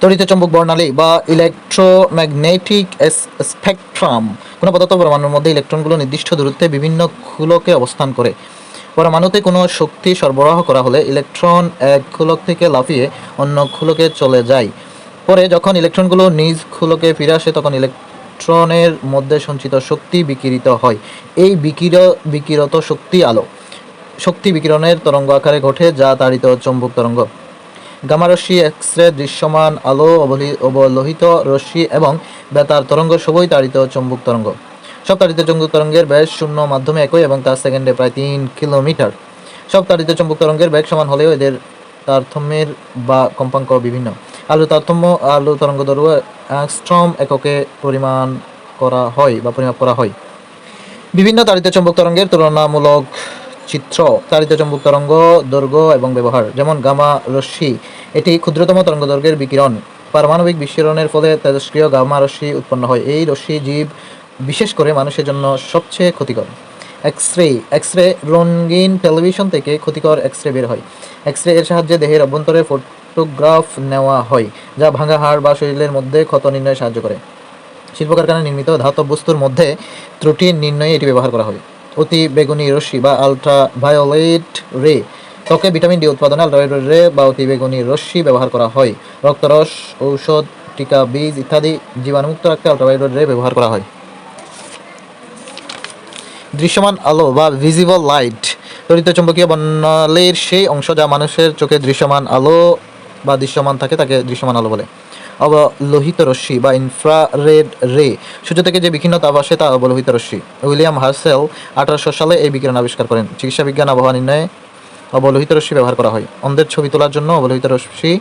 তড়িৎ চৌম্বক বর্ণালী বা ইলেকট্রোম্যাগনেটিক স্পেকট্রাম কোনো পদার্থ পরমাণুর মধ্যে ইলেকট্রনগুলো নির্দিষ্ট দূরত্বে বিভিন্ন খুলকে অবস্থান করে। পরমাণুতে কোনো শক্তি সরবরাহ করা হলে ইলেকট্রন এক খুলক থেকে লাফিয়ে অন্য খুলকে চলে যায়। পরে যখন ইলেকট্রনগুলো নিজ খুলকে ফিরে আসে, তখন ইলেকট্রনের মধ্যে সঞ্চিত শক্তি বিকিরিত হয়। এই বিকির বিকিরত শক্তি আলো। শক্তি বিকিরণের তরঙ্গ আকারে ঘটে যা তাড়িত চৌম্বক তরঙ্গ। গামারশ্মি এক্স রে দৃশ্যমান আলো অবলি- অবলোহিত রশ্মি এবং বেতার তরঙ্গ সবই তাড়িত চৌম্বক তরঙ্গ। সব তাড়িত চৌম্বক তরঙ্গের ব্যাস শূন্য মাধ্যমে একই এবং তার সেকেন্ডে প্রায় তিন কিলোমিটার। সব তাড়িত চৌম্বক তরঙ্গের বেগ সমান হলেও এদের তারতম্যের বা কম্পাঙ্ক বিভিন্ন। আলো তারতম্য, আলো তরঙ্গ দৈর্ঘ্য অ্যাংস্ট্রম এককে পরিমাণ করা হয় বা পরিমাপ করা হয়। বিভিন্ন তাড়িত চৌম্বক তরঙ্গের তুলনামূলক চিত্র তাড়িত চৌম্বক তরঙ্গ, দৈর্ঘ্য এবং ব্যবহার, যেমন গামা রশ্মি। এটি ক্ষুদ্রতম তরঙ্গ দৈর্ঘ্যের বিকিরণ। পারমাণবিক বিস্ফোরণের ফলে তেজস্ক্রিয় গামা রশ্মি উৎপন্ন হয়। এই রশ্মি জীব, বিশেষ করে মানুষের জন্য সবচেয়ে ক্ষতিকর। এক্স রে এক্স রে রঙিন টেলিভিশন থেকে ক্ষতিকর এক্স রে বের হয়। এক্স রে এর সাহায্যে দেহের অভ্যন্তরে ফটোগ্রাফ নেওয়া হয়, যা ভাঙা হাড় বা শরীরের মধ্যে ক্ষত নির্ণয়ে সাহায্য করে। শিল্প কারখানায় নির্মিত ধাতব বস্তুর মধ্যে ত্রুটি নির্ণয়ে এটি ব্যবহার করা হয়। অতি বেগুনি রশ্মি বা আলট্রা ভায়োলেট রে ত্বকে ভিটামিন ডি উৎপাদনে আলট্রাভায়োলেট রে বা অতি বেগুনি রশ্মি ব্যবহার করা হয়। রক্তরস, ঔষধ, টিকা, বীজ ইত্যাদি জীবাণুমুক্ত রাখতে আলট্রাভায়োলেট রে ব্যবহার করা হয়। দৃশ্যমান আলো বা ভিজিবল লাইট তড়িৎ চুম্বকীয় বর্ণালীর সেই অংশ যা মানুষের চোখে দৃশ্যমান আলো বা দৃশ্যমান থাকে, তাকে দৃশ্যমান আলো বলে। অবলোহিত রশ্মি বা ইনফ্রারেড রে সূর্য থেকে যে বিক্ষিন্ন তাপ আসে তা অবলোহিত রশ্মি। উইলিয়াম হার্সেল আঠারোশো সালে এই বিকিরণ আবিষ্কার করেন। চিকিৎসা বিজ্ঞান আবহাওয়া নির্ণয়ে অবলোহিত রশ্মি ব্যবহার করা হয়। অন্ধের ছবি তোলার জন্য অবলোহিত রশ্মি,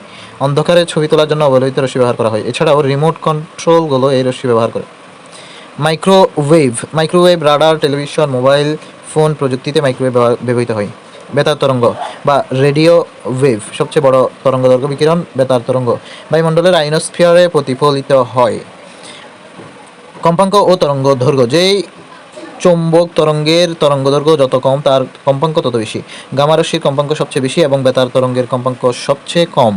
অন্ধকারে ছবি তোলার জন্য অবলোহিত রশ্মি ব্যবহার করা হয়। এছাড়াও রিমোট কন্ট্রোলগুলো এই রশ্মি ব্যবহার করে। Microwave microwave radar television mobile phone প্রযুক্তিতে মাইক্রোওয়েভ ব্যবহৃত হয়। বেতার তরঙ্গ বা রেডিও ওয়েভ, সবচেয়ে বড় তরঙ্গ দৈর্ঘ্য বিকিরণ, বেতার তরঙ্গ। বায়ুমণ্ডলের আইনোস্ফিয়ারে প্রতিফলিত হয়। কম্পাঙ্ক ও তরঙ্গ দৈর্ঘ্য যেই চৌম্বক তরঙ্গের তরঙ্গ দৈর্ঘ্য যত কম, তার কম্পাঙ্ক তত বেশি। গামারশ্মির কম্পাঙ্ক সবচেয়ে বেশি এবং বেতার তরঙ্গের কম্পাঙ্ক সবচেয়ে কম।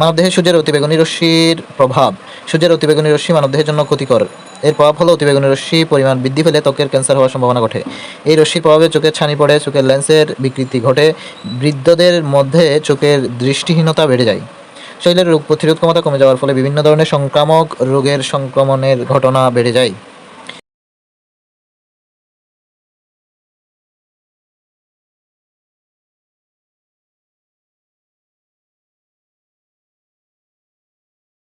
মানবদেহে সূর্যের অতিবেগুনি রশ্মির প্রভাব। সূর্যের অতিবেগুনি রশ্মি মানবদেহের জন্য ক্ষতিকর। এর প্রভাব হলো অতিবেগুনি রশ্মি পরিমাণ বৃদ্ধি পেলে ত্বকের ক্যান্সার হওয়ার সম্ভাবনা ঘটে। এই রশ্মির প্রভাবে চোখের ছানি পড়ে, চোখের লেন্সের বিকৃতি ঘটে, বৃদ্ধদের মধ্যে চোখের দৃষ্টিহীনতা বেড়ে যায়। শরীরের রোগ প্রতিরোধ ক্ষমতা কমে যাওয়ার ফলে বিভিন্ন ধরনের সংক্রামক রোগের সংক্রমণের ঘটনা বেড়ে যায়।